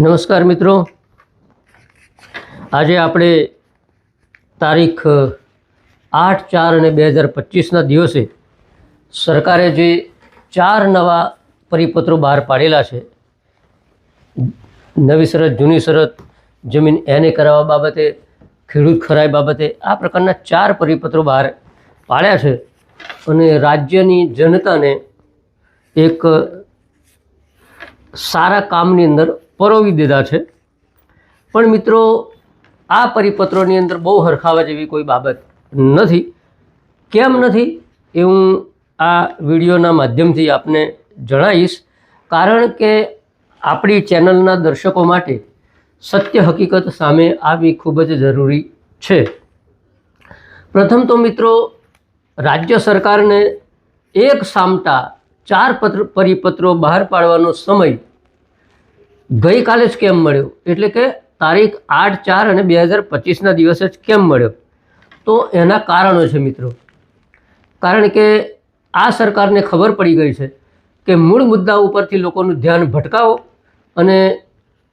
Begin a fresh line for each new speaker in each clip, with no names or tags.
નમસ્કાર મિત્રો. આજે આપણે તારીખ આઠ ચાર અને બે હજાર પચીસના દિવસે સરકારે જે ચાર નવા પરિપત્રો બહાર પાડેલા છે, નવી શરત, જૂની શરત, જમીન એને કરાવવા બાબતે, ખેડૂત ખરાઈ બાબતે આ પ્રકારના ચાર પરિપત્રો બહાર પાડ્યા છે અને રાજ્યની જનતાને એક સારા કામની અંદર પરોવી દીધા છે. પણ મિત્રો, આ પરિપત્રોની અંદર બહુ હરખાવા જેવી કોઈ બાબત નથી. કેમ નથી એ હું આ વિડીયોના માધ્યમથી આપને જણાવીશ. કારણ કે આપણી ચેનલના દર્શકો માટે સત્ય હકીકત સામે આવવી ખૂબ જ જરૂરી છે. પ્રથમ તો મિત્રો, રાજ્ય સરકારને એક સામટા ચાર પત્ર, પરિપત્રો બહાર પાડવાનો સમય ગઈકાલે જ કેમ મળ્યો? એટલે કે તારીખ આઠ ચાર અને બે હજાર પચીસના દિવસે જ કેમ મળ્યો? તો એના કારણો છે મિત્રો. કારણ કે આ સરકારને ખબર પડી ગઈ છે કે મૂળ મુદ્દા ઉપરથી લોકોનું ધ્યાન ભટકાવો અને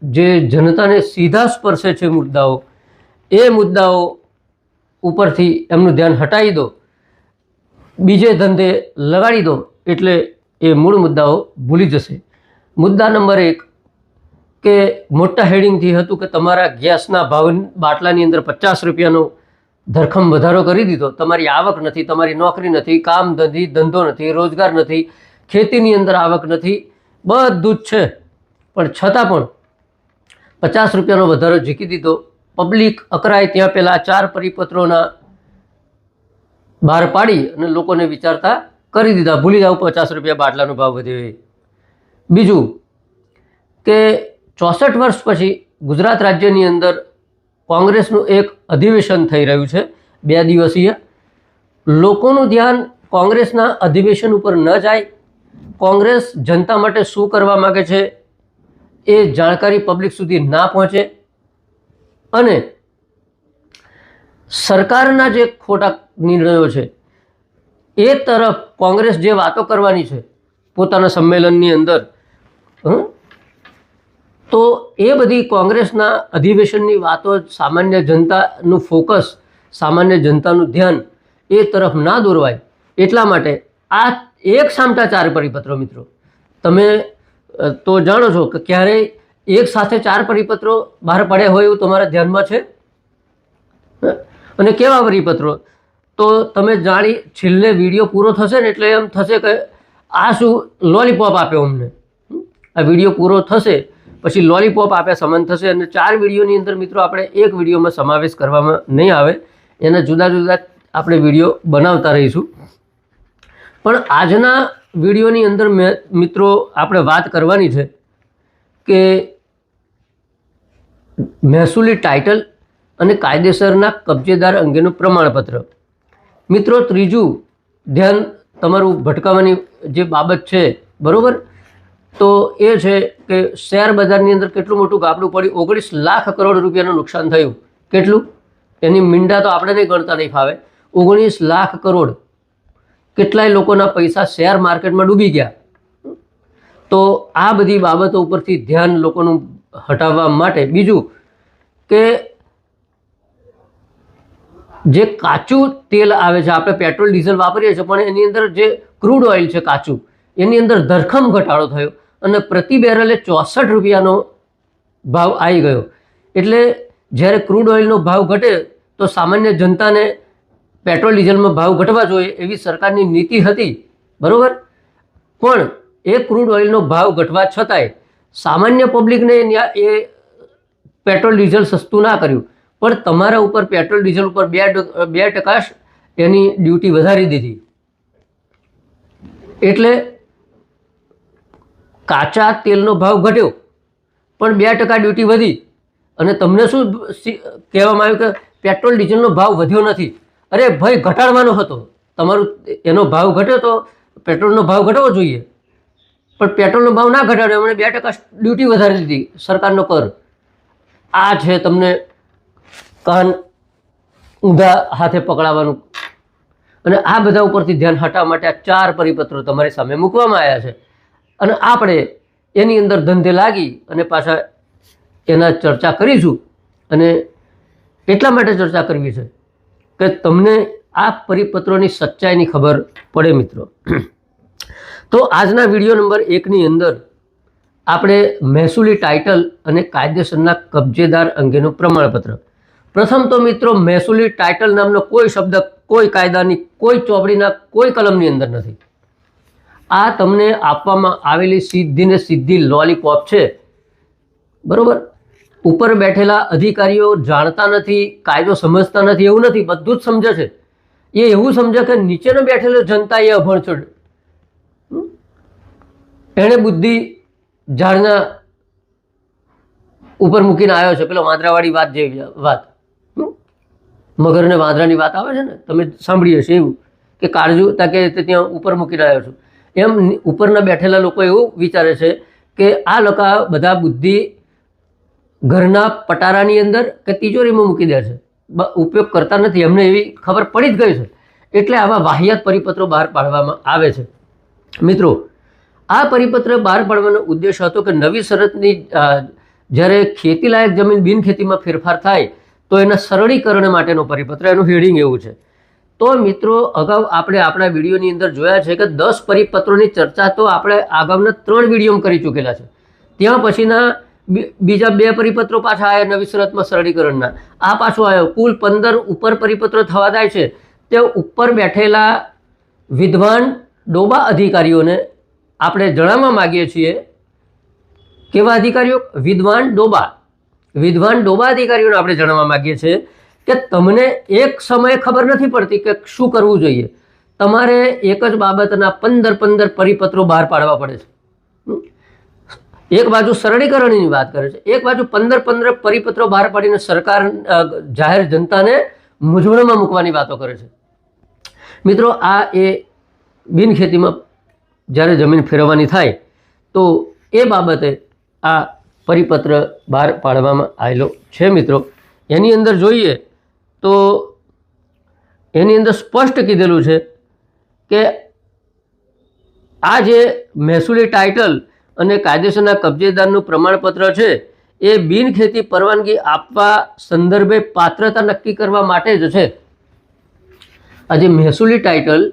જે જનતાને સીધા સ્પર્શે છે મુદ્દાઓ, એ મુદ્દાઓ ઉપરથી એમનું ધ્યાન હટાવી દો. બીજે ધંધે લગાડી દો એટલે એ મૂળ મુદ્દાઓ ભૂલી જશે. મુદ્દા નંબર એક કે મોટા હેડિંગથી હતું કે તમારા ગેસના ભાવ બાટલાની અંદર પચાસ રૂપિયાનો ધરખમ વધારો કરી દીધો. તમારી આવક નથી, તમારી નોકરી નથી, કામ ધંધી ધંધો નથી, રોજગાર નથી, ખેતીની અંદર આવક નથી. બધું જ છે. પણ છતાં પણ પચાસ રૂપિયાનો વધારો ઝીકી દીધો. પબ્લિક અકરાય ત્યાં પહેલાં ચાર પરિપત્રોના બહાર પાડી અને લોકોને વિચારતા કરી દીધા. ભૂલી જાઓ, પચાસ રૂપિયા બાટલાનો ભાવ વધ્યો બીજું કે ચોસઠ વર્ષ પછી ગુજરાત રાજ્યની અંદર કોંગ્રેસનું એક અધિવેશન થઈ રહ્યું છે બે દિવસીય. લોકોનું ધ્યાન કોંગ્રેસના અધિવેશન ઉપર ન જાય. કોંગ્રેસ જનતા માટે શું કરવા માગે છે એ જાણકારી પબ્લિક સુધી ના પહોંચે. અને સરકારના જે ખોટા નિર્ણયો છે એ તરફ કોંગ્રેસ જે વાતો કરવાની છે પોતાના સંમેલનની અંદર હં, તો એ બધી કોંગ્રેસના અધિવેશનની વાતો સામાન્ય જનતાનું ફોકસ, સામાન્ય જનતાનું ધ્યાન એ તરફ ના દોરવાય. એટલા માટે આ એક સામટા ચાર પરિપત્રો મિત્રો. તમે તો જાણો છો કે ક્યારેય એક સાથે ચાર પરિપત્રો બહાર પડ્યા હોય એવું તમારા ધ્યાનમાં છે? અને કેવા પરિપત્રો? તો તમે જાણી છેલ્લે વીડિયો પૂરો થશે ને એટલે એમ થશે કે આ શું લોલીપોપ આપ્યો અમને? આ વીડિયો પૂરો થશે પછી લોલીપોપ આપ્યા સમાન થશે અને ચાર વિડીયોની અંદર મિત્રો આપણે એક વિડીયોમાં સમાવેશ કરવામાં નહીં આવે. એના જુદા જુદા આપણે વીડિયો બનાવતા રહીશું. પણ આજના વિડીયોની અંદર મેં મિત્રો આપણે વાત કરવાની છે કે મહેસૂલી ટાઇટલ અને કાયદેસરના કબજેદાર અંગેનું પ્રમાણપત્ર. મિત્રો, ત્રીજું, ધ્યાન તમારું ભટકાવાની જે બાબત છે, બરાબર? તો એ છે કે શેર બજારની અંદર કેટલું મોટું ગાબડું પડ્યું? ઓગણીસ લાખ કરોડ રૂપિયાનું નુકસાન થયું. કેટલું? એની મીંડા તો આપણે નહીં ગણતા, નહીં ફાવે. ઓગણીસ લાખ કરોડ. કેટલાય લોકોના પૈસા શેર માર્કેટમાં ડૂબી ગયા. તો આ બધી બાબતો ઉપરથી ધ્યાન લોકોનું હટાવવા માટે બીજું કે જે કાચું તેલ આવે છે, આપણે પેટ્રોલ, ડીઝલ વાપરીએ છીએ, પણ એની અંદર જે ક્રૂડ ઓઇલ છે કાચું, એની અંદર ધરખમ ઘટાડો થયો. અને પ્રતિ બેરલે ચોસઠ રૂપિયાનો ભાવ આવી ગયો. એટલે જ્યારે ક્રૂડ ઓઇલનો ભાવ ઘટે તો સામાન્ય જનતાને પેટ્રોલ, ડીઝલમાં ભાવ ઘટવા જોઈએ એવી સરકારની નીતિ હતી. બરાબર? પણ એ ક્રૂડ ઓઇલનો ભાવ ઘટવા છતાંય સામાન્ય પબ્લિકને એ પેટ્રોલ, ડીઝલ સસ્તું ના કર્યું. પણ તમારા ઉપર પેટ્રોલ, ડીઝલ ઉપર બે બે ટકા એની ડ્યુટી વધારી દીધી. એટલે કાચા તેલનો ભાવ ઘટ્યો, પણ બે ટકા ડ્યુટી વધી. અને તમને શું કહેવામાં આવ્યું કે પેટ્રોલ, ડીઝલનો ભાવ વધ્યો નથી? અરે ભાઈ, ઘટાડવાનો હતો. તમારું એનો ભાવ ઘટ્યો તો પેટ્રોલનો ભાવ ઘટવો જોઈએ. પણ પેટ્રોલનો ભાવ ના ઘટાડ્યો, એમણે બે ટકા ડ્યુટી વધારી દીધી સરકારનો કર. આ છે તમને કાન ઊંધા હાથે પકડાવવાનું અને આ બધા ઉપરથી ધ્યાન હટાવવા માટે આ ચાર પરિપત્રો તમારી સામે મૂકવામાં આવ્યા છે. અને આપણે એની અંદર ધંધે લાગી અને પાછા એના ચર્ચા કરીશું. અને એટલા માટે ચર્ચા કરવી છે કે તમને આ પરિપત્રોની સચ્ચાઈની ખબર પડે મિત્રો. તો આજના વીડિયો નંબર એકની અંદર આપણે મહેસૂલી ટાઇટલ અને કાયદેસરના કબજેદાર અંગેનું પ્રમાણપત્ર. પ્રથમ તો મિત્રો મહેસૂલી ટાઇટલ નામનો કોઈ શબ્દ, કોઈ કાયદાની, કોઈ ચોપડીના કોઈ કલમની અંદર નથી. આ તમને આપવામાં આવેલી સીધી ને સીધી લોલીપોપ છે. બરોબર? ઉપર બેઠેલા અધિકારીઓ જાણતા નથી, કાયદો સમજતા નથી, એવું નથી, બધું જ સમજે છે. એ એવું સમજે કે નીચેનો બેઠેલો જનતા એ અભણ છે હમ? એણે બુદ્ધિ ઝાડના ઉપર મૂકીને આવ્યો છે. પેલો વાંદરાવાળી વાત જેવી વાત. મગરને મગર વાંદરાની વાત આવે છે ને? તમે સાંભળીએ હશે એવું. કે કાળજુ તા કે ત્યાં ઉપર મૂકીને આવ્યો છું. એમ ઉપરના બેઠેલા લોકો એવું વિચારે છે કે આ લોકો બધા બુદ્ધિ ઘરના પટારાની અંદર કે તિજોરીમાં મૂકી દે છે. ઉપયોગ કરતા નથી. એમને એવી ખબર પડી જ ગઈ છે. એટલે આવા વાહિયાત પરિપત્રો બહાર પાડવામાં આવે છે. મિત્રો, આ પરિપત્ર બહાર પાડવાનો ઉદ્દેશ હતો કે નવી શરતની જ્યારે ખેતીલાયક જમીન બિનખેતીમાં ફેરફાર થાય, તો એના સરળીકરણ માટેનો પરિપત્ર. એનું હેડિંગ એવું છે. તો મિત્રો, અગાઉ આપણે આપણા વિડીયોની અંદર જોયા છે કે દસ પરિપત્રોની ચર્ચા તો આપણે અગાઉના ત્રણ વિડીયોમાં કરી ચૂકેલા છે. ત્યાં પછીના બીજા બે પરિપત્રો પાછા આવ્યા નવી શરતમાં સરળીકરણના. આ પાછો આવ્યો કુલ પંદર ઉપર પરિપત્રો થવા જાય છે. તે ઉપર બેઠેલા વિદ્વાન ડોબા અધિકારીઓને આપણે જણાવવા માગીએ છીએ, કેવા અધિકારીઓ? વિદ્વાન ડોબા. વિદ્વાન ડોબા અધિકારીઓને આપણે જણાવવા માગીએ છીએ કે તમને એક સમયે ખબર નથી પડતી કે શું કરવું જોઈએ. તમારે એક જ બાબતના પંદર પંદર પરિપત્રો બહાર પાડવા પડે છે. એક બાજુ સરળીકરણની વાત કરે છે, એક બાજુ પંદર પંદર પરિપત્રો બહાર પાડીને સરકાર જાહેર જનતાને મૂંઝવણમાં મૂકવાની વાતો કરે છે. મિત્રો, આ એ બિનખેતીમાં જ્યારે જમીન ફેરવવાની થાય, તો એ બાબતે આ પરિપત્ર બહાર પાડવામાં આવેલો છે મિત્રો. એની અંદર જોઈએ તો એની અંદર સ્પષ્ટ કીધેલું છે કે આ જે મહેસૂલી ટાઇટલ અને કાયદેસરના કબજેદારનું પ્રમાણપત્ર છે, એ બિનખેતી પરવાનગી આપવા સંદર્ભે પાત્રતા નક્કી કરવા માટે જ છે. આ જે મહેસૂલી ટાઇટલ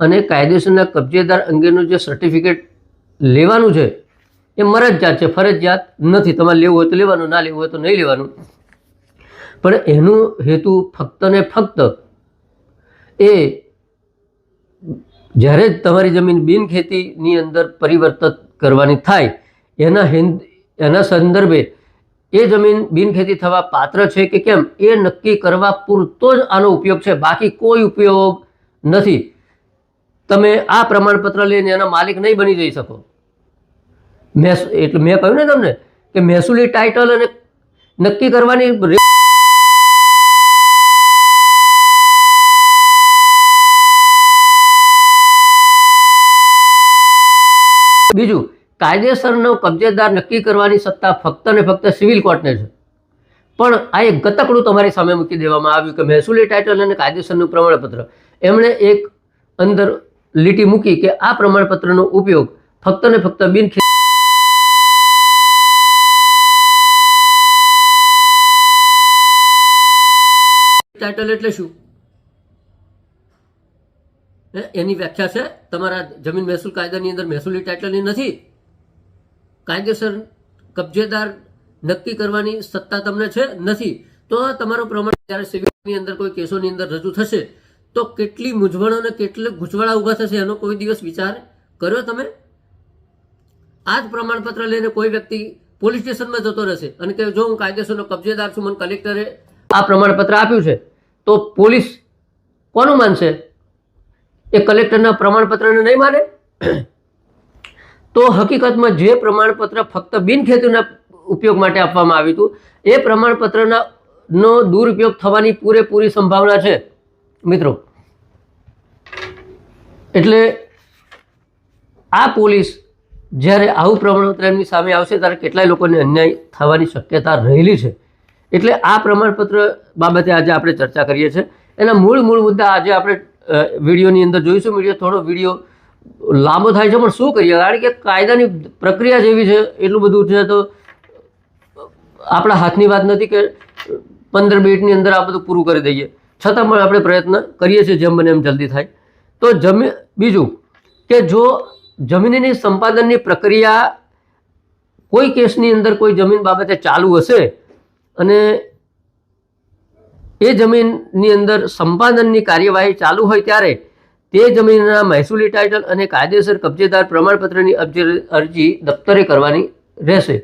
અને કાયદેસરના કબજેદાર અંગેનું જે સર્ટિફિકેટ લેવાનું છે, એ મરજિયાત છે, ફરજિયાત નથી. તમારે લેવું હોય તો લેવાનું, ના લેવું હોય તો નહીં લેવાનું. પણ એનું હેતુ ફક્ત ને ફક્ત એ જ્યારે તમારી જમીન બિનખેતીની અંદર પરિવર્તિત કરવાની થાય, એના હિન્દ એના સંદર્ભે એ જમીન બિનખેતી થવા પાત્ર છે કે કેમ, એ નક્કી કરવા પૂરતો જ આનો ઉપયોગ છે. બાકી કોઈ ઉપયોગ નથી. તમે આ પ્રમાણપત્ર લઈને એના માલિક નહીં બની જઈ શકો. મેં એટલે મેં કહ્યું ને તમને કે મહેસૂલી ટાઇટલ અને નક્કી કરવાની બીજું, કાયદેસરનો કબજેદાર નક્કી કરવાની સત્તા ફક્ત ને ફક્ત સિવિલ કોર્ટને છે પણ આ એક ગતકડું તમારી સામે મૂકી દેવામાં આવ્યું કે મહેસૂલી ટાઇટલ અને કાયદેસરનું પ્રમાણપત્ર એમણે એક અંદર લીટી મૂકી કે આ પ્રમાણપત્રનો ઉપયોગ ફક્ત ને ફક્ત બિન ટાઇટલ એટલે શું? એની વ્યાખ્યા છે, તમારા જમીન મહેસૂલ કાયદાની અંદર મહેસૂલી ટાઇટલની નથી. કાયદેસર કબજેદાર નક્કી કરવાની સત્તા તમને છે, નથી. તો તમારો પ્રમાણ જ્યારે સિવિલની અંદર કોઈ કેસોની અંદર રજૂ થશે, તો કેટલી મૂંઝવણો અને કેટલી ગૂંચવાળા ઊભા થશે, એનો કોઈ દિવસ વિચાર કર્યો તમે? આ જ પ્રમાણપત્ર લઈને કોઈ વ્યક્તિ પોલીસ સ્ટેશનમાં જતો રહેશે અને કે જો હું કાયદેસરનો કબજેદાર છું, મને કલેક્ટરે આ પ્રમાણપત્ર આપ્યું છે, તો પોલીસ કોનું માનશે? એ કલેક્ટરના પ્રમાણપત્રને નહીં માને તો હકીકતમાં જે પ્રમાણપત્ર ફક્ત બિનખેતીના ઉપયોગ માટે આપવામાં આવ્યું હતું, એ પ્રમાણપત્રના નો દુરુપયોગ થવાની પૂરેપૂરી સંભાવના છે. મિત્રો, એટલે આ પોલીસ જ્યારે આવું પ્રમાણપત્ર એમની સામે આવશે, ત્યારે કેટલાય લોકોને અન્યાય થવાની શક્યતા રહેલી છે. એટલે આ પ્રમાણપત્ર બાબતે આજે આપણે ચર્ચા કરીએ છીએ. એના મૂળ મૂળ મુદ્દા આજે આપણે વિડીયોની અંદર જોઈશું. વીડિયો થોડો વીડિયો લાંબો થાય છે, પણ શું કરીએ? કારણ કે કાયદાની પ્રક્રિયા જેવી છે, એટલું બધું છે તો આપણા હાથની વાત નથી કે પંદર મિનિટની અંદર આ બધું પૂરું કરી દઈએ. છતાં પણ આપણે પ્રયત્ન કરીએ છીએ, જેમ બને એમ જલ્દી થાય. તો જમી, બીજું કે જો જમીનની સંપાદનની પ્રક્રિયા કોઈ કેસની અંદર કોઈ જમીન બાબતે ચાલુ હશે અને એ જમીનની અંદર સંપાદનની કાર્યવાહી ચાલુ હોય ત્યારે તે જમીનના મહેસૂલી ટાઇટલ અને કાયદેસર કબજેદાર પ્રમાણપત્રની અરજી દફતરે કરવાની રહેશે.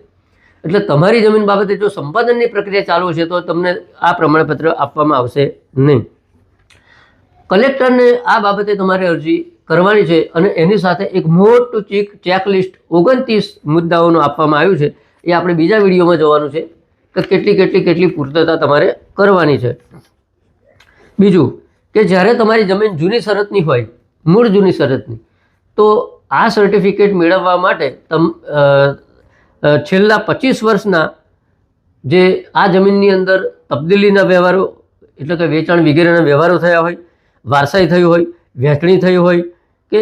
એટલે તમારી જમીન બાબતે જો સંપાદનની પ્રક્રિયા ચાલુ છે તો તમને આ પ્રમાણપત્ર આપવામાં આવશે નહીં. કલેક્ટરને આ બાબતે તમારે અરજી કરવાની છે અને એની સાથે એક મોટું ચીક ચેકલિસ્ટ ઓગણત્રીસ મુદ્દાઓનું આપવામાં આવ્યું છે. એ આપણે બીજા વિડીયોમાં જોવાનું છે. કે કેટલી કેટલી કેટલી પૂર્તતા તમારે કરવાની છે. બીજું કે જ્યારે તમારી જમીન જૂની શરતની હોય, મૂળ જૂની શરતની, તો આ સર્ટિફિકેટ મેળવવા માટે તમ છેલ્લા પચીસ વર્ષના જે આ જમીનની અંદર તબદીલીના વ્યવહારો, એટલે કે વેચાણ વગેરેના વ્યવહારો થયા હોય, વારસાઈ થયું હોય વહેંચણી થઈ હોય, કે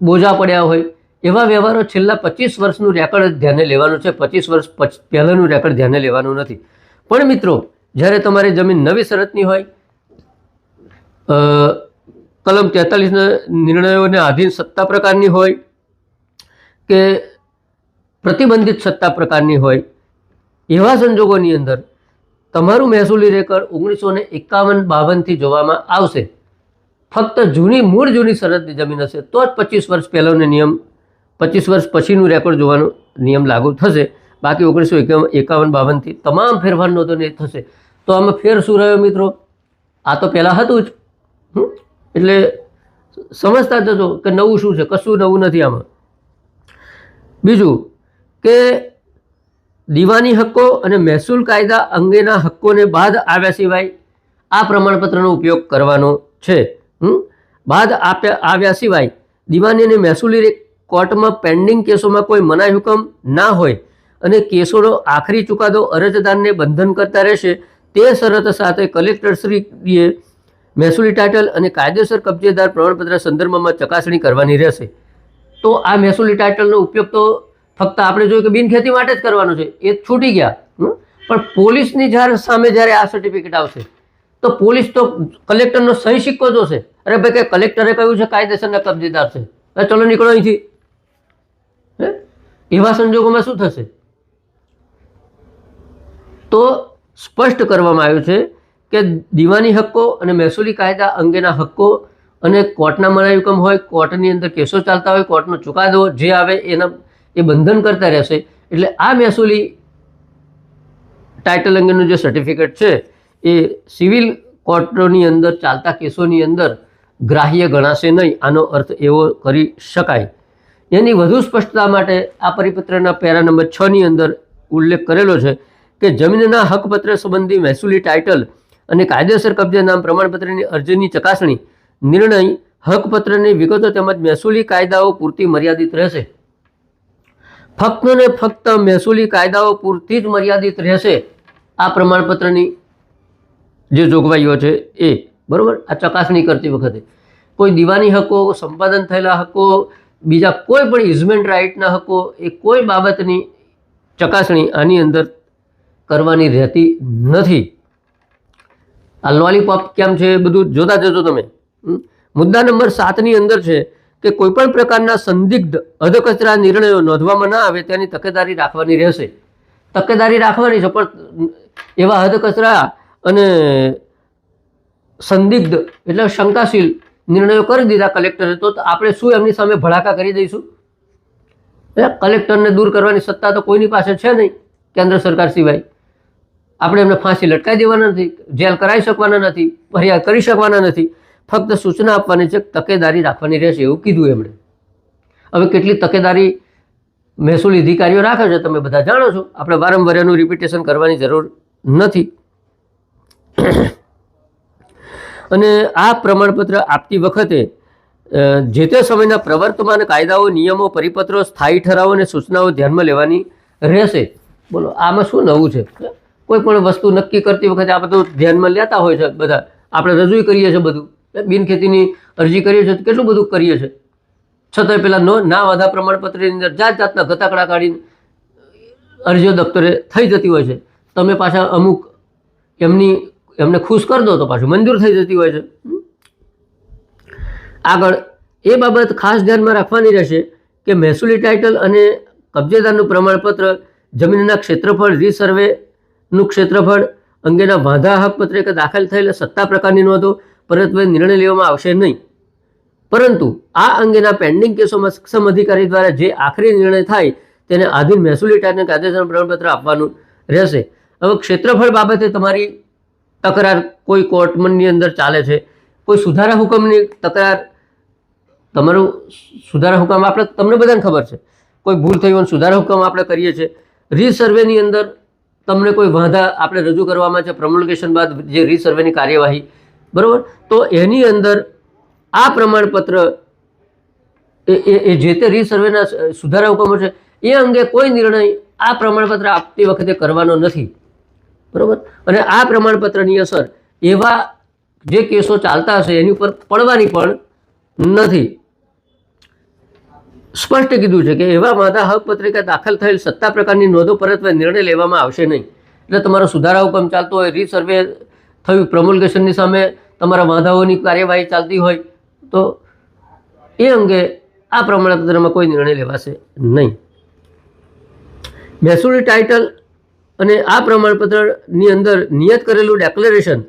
બોજા પડ્યા હોય એવા વ્યવહારો છેલ્લા પચીસ વર્ષનું રેકર્ડ ધ્યાને લેવાનું છે. પચીસ વર્ષ પહેલાંનું રેકર્ડ ધ્યાને લેવાનું નથી. પણ મિત્રો, જ્યારે તમારી જમીન નવી શરતની હોય કલમ તેતાલીસના નિર્ણયોને આધીન સત્તા પ્રકારની હોય કે પ્રતિબંધિત સત્તા પ્રકારની હોય, એવા સંજોગોની અંદર તમારું મહેસૂલી રેકર્ડ ઓગણીસો ને એકાવન બાવનથી જોવામાં આવશે. ફક્ત જૂની, મૂળ જૂની શરતની જમીન હશે, તો જ પચીસ વર્ષ પહેલાંનો નિયમ પચીસ વર્ષ પછીનું રેકોર્ડ જોવાનો નિયમ લાગુ થશે. બાકી ઓગણીસો એકાવન બાવનથી તમામ ફેરફાર નોંધોને થશે. તો આમાં ફેર શું રહ્યો મિત્રો? આ તો પહેલાં હતું જ? એટલે સમજતા જજો કે નવું શું છે, કશું નવું નથી આમાં. બીજું કે દીવાની હક્કો અને મહેસૂલ કાયદા અંગેના હક્કોને બાદ આવ્યા સિવાય આ પ્રમાણપત્રનો ઉપયોગ કરવાનો છે? બાદ આપ્યા આવ્યા સિવાય દીવાની અને મહેસૂલી કોર્ટમાં પેન્ડિંગ કેસોમાં કોઈ મનાઈ હુકમ ના હોય અને કેસોનો આખરી ચુકાદો અરજદારને બંધન કરતા રહેશે, તે શરત સાથે કલેક્ટરશ્રીએ મહેસૂલી ટાઇટલ અને કાયદેસર કબજેદાર પ્રમાણપત્ર સંદર્ભમાં ચકાસણી કરવાની રહેશે. તો આ મહેસૂલી ટાઇટલનો ઉપયોગ તો ફક્ત આપણે જોયું કે બિનખેતી માટે જ કરવાનો છે, એ છૂટી ગયા? પણ પોલીસની જ્યારે સામે જ્યારે આ સર્ટિફિકેટ આવશે, તો પોલીસ તો કલેક્ટરનો સહી સિક્કો જોશે. અરે ભાઈ કે કલેક્ટરે કહ્યું છે કાયદેસરના કબજેદાર છે? ચલો નીકળો અહીંથી. એવા સંજોગોમાં શું થશે? તો સ્પષ્ટ કરવામાં આવ્યું છે કે દીવાની હક્કો અને મહેસૂલી કાયદા અંગેના હક્કો અને કોર્ટના મનાઈ હુકમ હોય, કોર્ટની અંદર કેસો ચાલતા હોય, કોર્ટનો ચુકાદો જે આવે એના, એ બંધન કરતા રહેશે. એટલે આ મહેસૂલી ટાઇટલ અંગેનું જે સર્ટિફિકેટ છે, એ સિવિલ કોર્ટોની અંદર ચાલતા કેસોની અંદર ગ્રાહ્ય ગણાશે નહીં. આનો અર્થ એવો કરી શકાય. એની વધુ સ્પષ્ટતા માટે આ પરિપત્રના પેરા નંબર છની અંદર ઉલ્લેખ કરેલો છે કે જમીનના હકપત્ર સંબંધી મહેસૂલી ટાઇટલ અને કાયદેસર કબજે નામ પ્રમાણપત્રની અરજીની ચકાસણી નિર્ણય હકપત્રની વિગતો તેમજ મહેસૂલી કાયદાઓ પૂરતી મર્યાદિત રહેશે. ફક્ત ને ફક્ત મહેસૂલી કાયદાઓ પૂરતી જ મર્યાદિત રહેશે આ પ્રમાણપત્રની જે જોગવાઈઓ છે એ, બરાબર? આ ચકાસણી કરતી વખતે. કોઈ દીવાની હકો, સંપાદન થયેલા હકો બીજા કોઈ પણ ઇઝમેન્ટ રાઇટના હકો એ કોઈ બાબતની ચકાસણી આની અંદર કરવાની રહેતી નથી. આ લોલીપોપ કેમ છે એ બધું જોતા જજો તમે. મુદ્દા નંબર સાતની અંદર છે કે કોઈપણ પ્રકારના સંદિગ્ધ અધકચરા નિર્ણયો નોંધવામાં ના આવે તેની તકેદારી રાખવાની રહેશે. તકેદારી રાખવાની છે, પણ એવા અધકચરા અને સંદિગ્ધ એટલે શંકાશીલ નિર્ણયો કરી દીધા કલેક્ટરે તો આપણે શું એમની સામે ભડાકા કરી દઈશું? એ કલેક્ટરને દૂર કરવાની સત્તા તો કોઈની પાસે છે નહીં, કેન્દ્ર સરકાર સિવાય. આપણે એમને ફાંસી લટકાવી દેવાના નથી, જેલ કરાવી શકવાના નથી, ફરિયાદ કરી શકવાના નથી, ફક્ત સૂચના આપવાની છે તકેદારી રાખવાની રહેશે એવું કીધું એમણે. હવે કેટલી તકેદારી મહેસૂલ અધિકારીઓ રાખે છે તમે બધા જાણો છો, આપણે વારંવાર એનું રિપીટેશન કરવાની જરૂર નથી. અને આ પ્રમાણપત્ર આપતી વખતે જે તે સમયના પ્રવર્તમાન કાયદાઓ, નિયમો, પરિપત્રો, સ્થાયી ઠરાવો અને સૂચનાઓ ધ્યાનમાં લેવાની રહેશે. બોલો, આમાં શું નવું છે? કોઈ પણ વસ્તુ નક્કી કરતી વખતે આ બધું ધ્યાનમાં લેતા હોય છે બધા. આપણે રજૂ કરીએ છીએ બધું. બિનખેતીની અરજી કરીએ છીએ કેટલું બધું કરીએ છીએ? છતાંય પેલા નો ના વાધા પ્રમાણપત્રની અંદર જાત જાતના ગતાકડા કાઢીને અરજીઓ દફતરે થઈ જતી હોય છે. તમે પાછા અમુક એમની એમને ખુશ કરી દો તો પાછું મંજૂર થઈ જતી હોય છે. આગળ, એ બાબત ખાસ ધ્યાનમાં રાખવાની રહેશે કે મહેસૂલી ટાઇટલ અને કબજેદારનું પ્રમાણપત્ર, જમીનના ક્ષેત્રફળ રીસર્વેનું ક્ષેત્રફળ અંગેના વાંધા હક પત્રિકા દાખલ થયેલા સત્તા પ્રકારની નોંધો પરત્વે નિર્ણય લેવામાં આવશે નહીં. પરંતુ આ અંગેના પેન્ડિંગ કેસોમાં સક્ષમ અધિકારી દ્વારા જે આખરી નિર્ણય થાય તેને આધીન મહેસૂલી ટાઇટલ કાયદેસર પ્રમાણપત્ર આપવાનું રહેશે. હવે ક્ષેત્રફળ બાબતે તમારી તકરાર કોઈ કોર્ટમની અંદર ચાલે છે, કોઈ સુધારા હુકમની તકરાર, તમારું સુધારા હુકમ આપણે, તમને બધાને ખબર છે. કોઈ ભૂલ થઈ હોય સુધારા હુકમ આપણે કરીએ છીએ. રીસર્વેની અંદર તમને કોઈ વાંધા આપણે રજૂ કરવામાં છે, પ્રમોલગેશન બાદ જે રીસર્વેની કાર્યવાહી, બરાબર? તો એની અંદર આ પ્રમાણપત્ર એ જે તે રીસર્વેના સુધારા હુકમો છે, એ અંગે કોઈ નિર્ણય આ પ્રમાણપત્ર આપતી વખતે કરવાનો નથી. બરાબર? અને આ પ્રમાણપત્રની અસર એવા જે કેસો ચાલતા હશે એની ઉપર પડવાની પણ નથી. સ્પષ્ટ કીધું છે કે એવા વાંધા હક પત્રિકા દાખલ થયેલ સત્તા પ્રકારની નોંધો પરત્વે નિર્ણય લેવામાં આવશે નહીં. એટલે તમારો સુધારા હુકમ ચાલતો હોય, રીસર્વે થયું પ્રમોલગેશનની સામે તમારા વાંધાઓની કાર્યવાહી ચાલતી હોય, તો એ અંગે આ પ્રમાણપત્રમાં કોઈ નિર્ણય લેવાશે નહીં. મહેસૂલી ટાઇટલ અને આ પ્રમાણપત્રની અંદર નિયત કરેલું ડેક્લેરેશન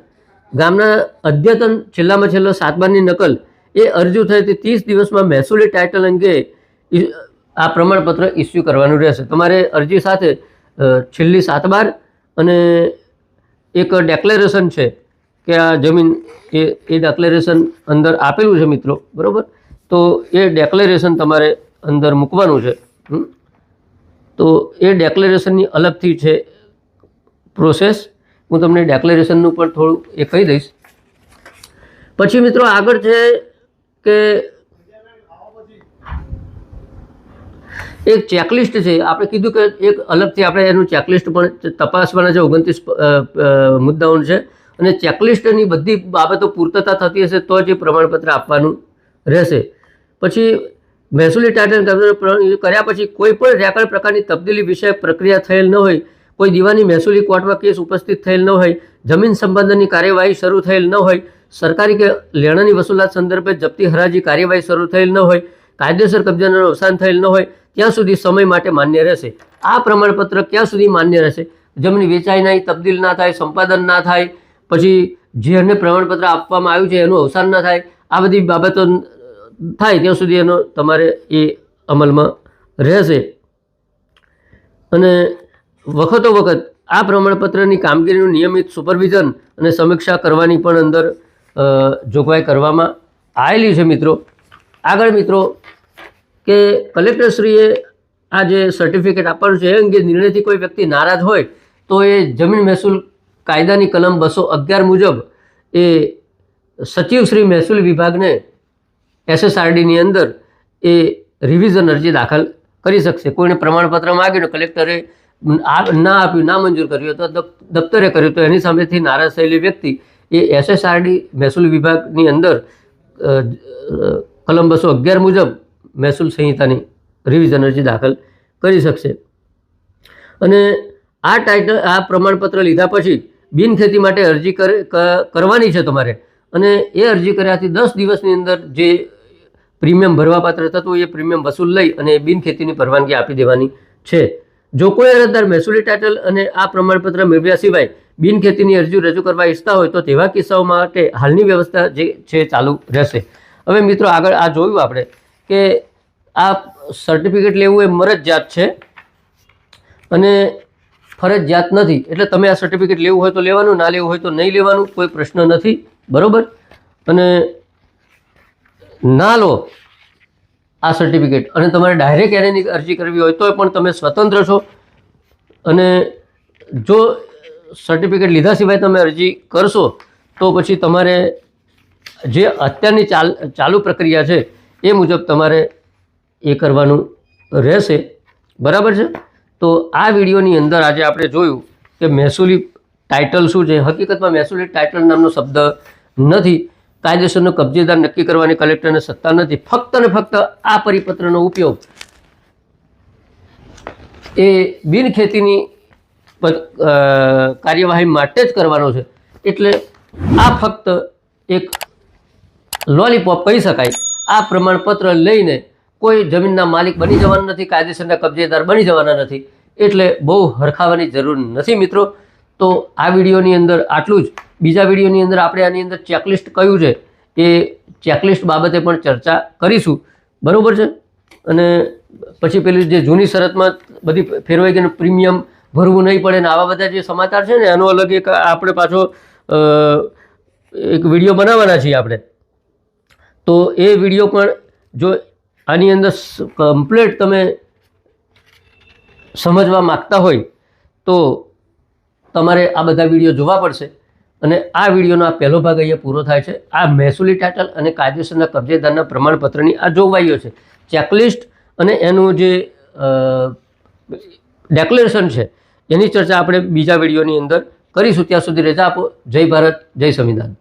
ગામના અદ્યતન છેલ્લામાં છેલ્લો સાત બારની નકલ એ અરજી થાય તે ત્રીસ દિવસમાં મહેસૂલી ટાઇટલ અંગે આ પ્રમાણપત્ર ઇસ્યુ કરવાનું રહેશે. તમારે અરજી સાથે છેલ્લી સાત બાર અને એક ડેક્લેરેશન છે કે આ જમીન એ એ ડેક્લેરેશન અંદર આપેલું છે મિત્રો, બરાબર? તો એ ડેક્લેરેશન તમારે અંદર મૂકવાનું છે? તો એ ડેક્લેરેશનની અલગથી છે પ્રોસેસ હું તમને ડેક્લેરેશનનું પણ થોડું એ કહી દઈશ. પછી મિત્રો આગળ છે કે એક ચેકલિસ્ટ છે. આપણે કીધું કે એક અલગથી આપણે એનું ચેકલિસ્ટ પણ તપાસવાના છે, ઓગણત્રીસ મુદ્દાઓ છે. અને ચેકલિસ્ટની બધી બાબતો પૂર્તતા થતી હશે તો જ એ પ્રમાણપત્ર આપવાનું રહેશે. પછી મહેસૂલી ટાઇટલ કર્યા પછી કોઈ પણ રેકર્ડ પ્રકારની તબદીલી વિષયક પ્રક્રિયા થયેલ ન હોય કોઈ દીવાની મહેસૂલી કોર્ટમાં કેસ ઉપસ્થિત થયેલ ન હોય, જમીન સંબંધની કાર્યવાહી શરૂ થયેલ ન હોય, સરકારી કે લેણાની વસૂલાત સંદર્ભે જપ્તી હરાજી કાર્યવાહી શરૂ થયેલ ન હોય, કાયદેસર કબજાનું અવસાન થયેલ ન હોય, ત્યાં સુધી સમય માટે માન્ય રહેશે. આ પ્રમાણપત્ર ક્યાં સુધી માન્ય રહેશે? જમીન વેચાઈ નહીં, તબદીલ ના થાય, સંપાદન ના થાય, પછી જેને પ્રમાણપત્ર આપવામાં આવ્યું છે એનું અવસાન ના થાય, આ બધી બાબતો થાય ત્યાં સુધી એનો તમારે એ અમલમાં રહેશે. અને વખતો વખત આ પ્રમાણપત્રની કામગીરીનું નિયમિત સુપરવિઝન અને સમીક્ષા કરવાની પણ અંદર જોગવાઈ કરવામાં આવેલી છે મિત્રો. આગળ મિત્રો, કે કલેક્ટરશ્રીએ આ જે સર્ટિફિકેટ આપવાનું છે એ અંગે નિર્ણયથી કોઈ વ્યક્તિ નારાજ હોય તો એ જમીન મહેસૂલ કાયદાની કલમ બસો અગિયાર મુજબ એ સચિવશ્રી મહેસૂલ વિભાગને એસએસઆરડીની અંદર એ રિવિઝન અરજી દાખલ કરી શકશે. કોઈને પ્રમાણપત્ર માગ્યું કલેક્ટરે ના આપ્યું, ના મંજૂર કર્યું તો દફ- દફતરે કર્યું તો એની સામેથી નારાજ થયેલી વ્યક્તિ એ એસએસઆરડી મહેસૂલ વિભાગની અંદર કલમ બસો અગિયાર મુજબ મહેસૂલ સંહિતાની રિવિઝન અરજી દાખલ કરી શકશે. અને આ ટાઇટલ આ પ્રમાણપત્ર લીધા પછી બિનખેતી માટે અરજી કર- કરવાની છે તમારે. અને એ અરજી કર્યાથી દસ દિવસની અંદર જે પ્રીમિયમ ભરવાપાત્ર થતું એ પ્રીમિયમ વસૂલ લઈ અને બિનખેતીની પરવાનગી આપી દેવાની છે. જો કોઈ અરજદાર મહેસૂલી ટાઇટલ અને આ પ્રમાણપત્ર મેળવ્યા સિવાય બિનખેતીની અરજી રજૂ કરવા ઈચ્છતા હોય તો તેવા કિસ્સાઓ માટે હાલની વ્યવસ્થા જે છે ચાલુ રહેશે. હવે મિત્રો આગળ આ જોયું આપણે કે આ સર્ટિફિકેટ લેવું એ મરજિયાત છે અને ફરજિયાત નથી. એટલે તમે આ સર્ટિફિકેટ લેવું હોય તો લેવાનું, ના લેવું હોય તો નહીં લેવાનું, કોઈ પ્રશ્ન નથી. બરાબર? અને ના લો આ સર્ટિફિકેટ અને તમારે ડાયરેક્ટ એરેની અરજી કરવી હોય તો પણ તમે સ્વતંત્ર છો. અને જો સર્ટિફિકેટ લીધા સિવાય તમે અરજી કરશો, તો પછી તમારે જે અત્યારની ચાલ, ચાલુ પ્રક્રિયા છે, એ મુજબ તમારે એ કરવાનું રહેશે. બરાબર છે? તો આ વિડીયોની અંદર આજે આપણે જોયું કે મહેસૂલી ટાઇટલ શું છે. હકીકતમાં મહેસૂલી ટાઇટલ નામનો શબ્દ નથી. કાયદેસરનો કબજેદાર નક્કી કરવાની કલેક્ટરને સત્તા નથી. ફક્ત ને ફક્ત આ પરિપત્રનો ઉપયોગ એ બિનખેતીની કાર્યવાહી માટે જ કરવાનો છે. એટલે આ ફક્ત એક લોલીપોપ કહી શકાય. આ પ્રમાણપત્ર લઈને કોઈ જમીનના માલિક બની જવાના નથી, કાયદેસરના કબજેદાર બની જવાના નથી. એટલે બહુ હરખાવાની જરૂર નથી મિત્રો. તો આ વિડીયોની અંદર આટલું જ. બીજા વિડીયોની અંદર આપણે આની અંદર ચેકલિસ્ટ કયું છે એ ચેકલિસ્ટ બાબતે પણ ચર્ચા કરીશું. બરાબર છે? અને પછી પેલી જે જૂની શરતમાં બધી ફેરવાઈ ગઈ પ્રીમિયમ ભરવું નહીં પડે ને આવા બધા જે સમાચાર છે ને, એનો અલગ એક આપણે પાછો એક વીડિયો બનાવવાના છીએ આપણે. તો એ વીડિયો પણ જો આની અંદર કમ્પ્લેટ તમે સમજવા માગતા હોય તો તમારે આ બધા વીડિયો જોવા પડશે. અને આ વિડીયોનો આ પહેલો ભાગ અહીંયા પૂરો થાય છે. આ મહેસૂલી ટાઇટલ અને કાયદેસરના કબજેદારના પ્રમાણપત્રની આ જોગવાઈઓ છે. ચેકલિસ્ટ અને એનું જે ડેક્લેરેશન છે, એની ચર્ચા આપણે બીજા વિડીયોની અંદર કરીશું. ત્યાં સુધી રજા આપો. જય ભારત, જય સંવિધાન.